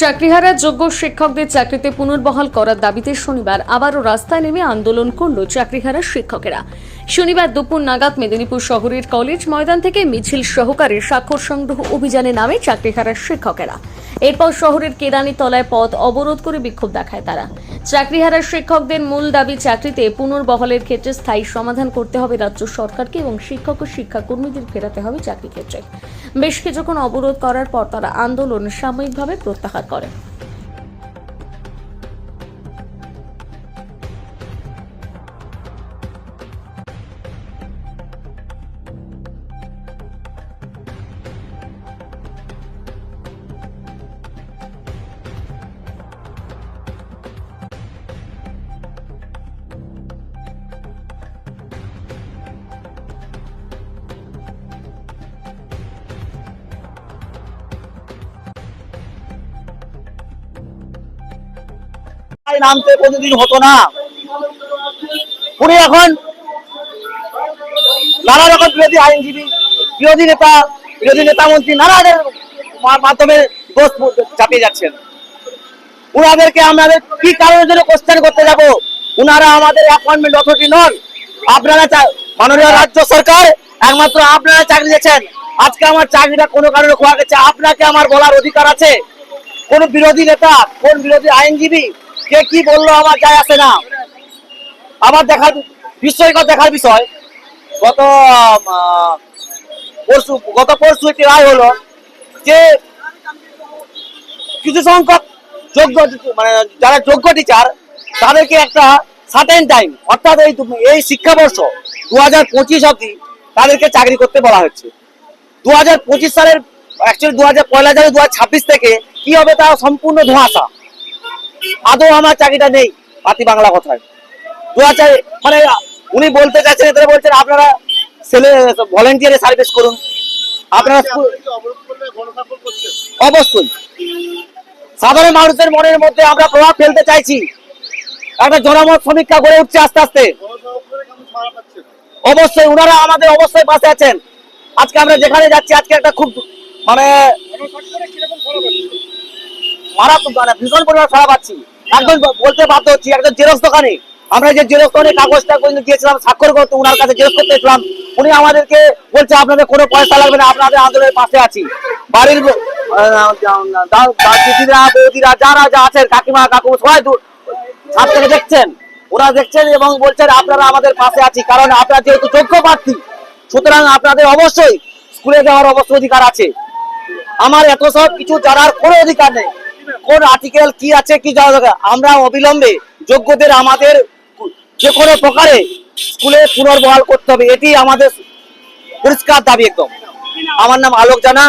চাকরিহারা যোগ্য শিক্ষকদের চাকরিতে পুনর্বহাল করার দাবিতে শনিবার আবারও রাস্তায় নেমে আন্দোলন করল চাকরিহারা শিক্ষকেরা। শনিবার দুপুর নাগাদ মেদিনীপুর শহরের কলেজ ময়দান থেকে মিছিল সহকারে স্বাক্ষর সংগ্রহ অভিযানে নামে চাকরিহারা শিক্ষকেরা। এরপর শহরের কেরানি তলায় পথ অবরোধ করে বিক্ষোভ দেখায় তারা। চাকরিহারা শিক্ষকদের মূল দাবি চাকরিতে পুনর্বহলের ক্ষেত্রে স্থায়ী সমাধান করতে হবে রাজ্য সরকারকে এবং শিক্ষক ও শিক্ষাকর্মীদের ফেরাতে হবে চাকরি ক্ষেত্রে। বেশ কিছুক্ষণ অবরোধ করার পর তারা আন্দোলন সাময়িকভাবে প্রত্যাহার করে। নামতে কোনোদিন হতো না। উনি এখন নানা রকম বিরোধী আইনজীবী, বিরোধী নেতা বিরোধী নেতা মন্ত্রী নানাদের মাধ্যমে চাপিয়ে যাচ্ছেন। উনাদেরকে আমাদের কি কারণের জন্য কোশ্চেন করতে যাব? উনারা আমাদের অ্যাপয়েন্টমেন্ট অথরিটি নন। আপনারা মাননীয় রাজ্য সরকার একমাত্র আপনারা চাকরি দিয়েছেন। আজকে আমার চাকরিটা কোনো কারণে খোয়া গেছে। আপনাকে আমার বলার অধিকার আছে। কোন বিরোধী নেতা, কোন বিরোধী আইনজীবী কে কি বলল আমার যায় আসে না। আমার দেখার বিস্ময়কর দেখার বিষয়। গত পরশু গত পরশু একটি রায় হলো যে কিছু সংখ্যক যোগ্য মানে যারা যোগ্য টিচার তাদেরকে একটা সার্টেন টাইম অর্থাৎ এই এই শিক্ষাবর্ষ দু হাজার পঁচিশ অব্দি তাদেরকে চাকরি করতে বলা হচ্ছে। দু হাজার পঁচিশ সালের অ্যাকচুয়ালি দু হাজার পয়লা জানুয়ারি দু হাজার ছাব্বিশ থেকে কি হবে তা সম্পূর্ণ ধোঁয়াশা। আদৌ আমার চাকরিটা নেই। পাতি বাংলা কথায়। দু হাজার মানে উনি বলতে চাইছেন এদের বলছেন আপনারা ছেলে ভলেন্টিয়ারে সার্ভিস করুন। আপনারা অবশ্যই। সাধারণ মানুষের মনের মধ্যে আমরা প্রভাব ফেলতে চাইছি। একটা জনমত সমীক্ষা গড়ে উঠছে আস্তে আস্তে। অবশ্যই ওনারা আমাদের অবশ্যই পাশে আছেন। আজকে আমরা যেখানে যাচ্ছি আজকে একটা খুব মানে মারাত্মক মানে ভীষণ পরিমাণ সারা পাচ্ছি। ব- বলতে বাধ্য হচ্ছি একজন জেরক্স দোকানে। আমরা যে জেরক্স দোকানে কাগজটা পর্যন্ত গিয়েছিলাম স্বাক্ষর করতে ওনার কাছে জেরক্স করতে এসলাম উনি আমাদেরকে বলছে, আপনাদের কোনো পয়সা লাগবে না, আপনাদের আন্দোলনের পাশে আছি। বাড়ির দিদিরা বৌদিরা, যারা যা আছেন, কাকিমা, কাকু, সবাই ছাদ থেকে দেখছেন। ওরা দেখছেন এবং বলছেন, আপনারা আমাদের পাশে আছি, কারণ আপনারা যেহেতু যোগ্য প্রার্থী, সুতরাং আপনাদের অবশ্যই স্কুলে যাওয়ার অবশ্যই অধিকার আছে। আমার এত সব কিছু জানার কোনো অধিকার নেই। কোন আর্টিকেল কি আছে, কি জানা দরকার? আমরা অবিলম্বে যোগ্যদের আমাদের যে কোনো প্রকারে স্কুলে পুনর্বহাল করতে হবে, এটি আমাদের পরিষ্কার দাবি একদম। আমার নাম আলোক জানা।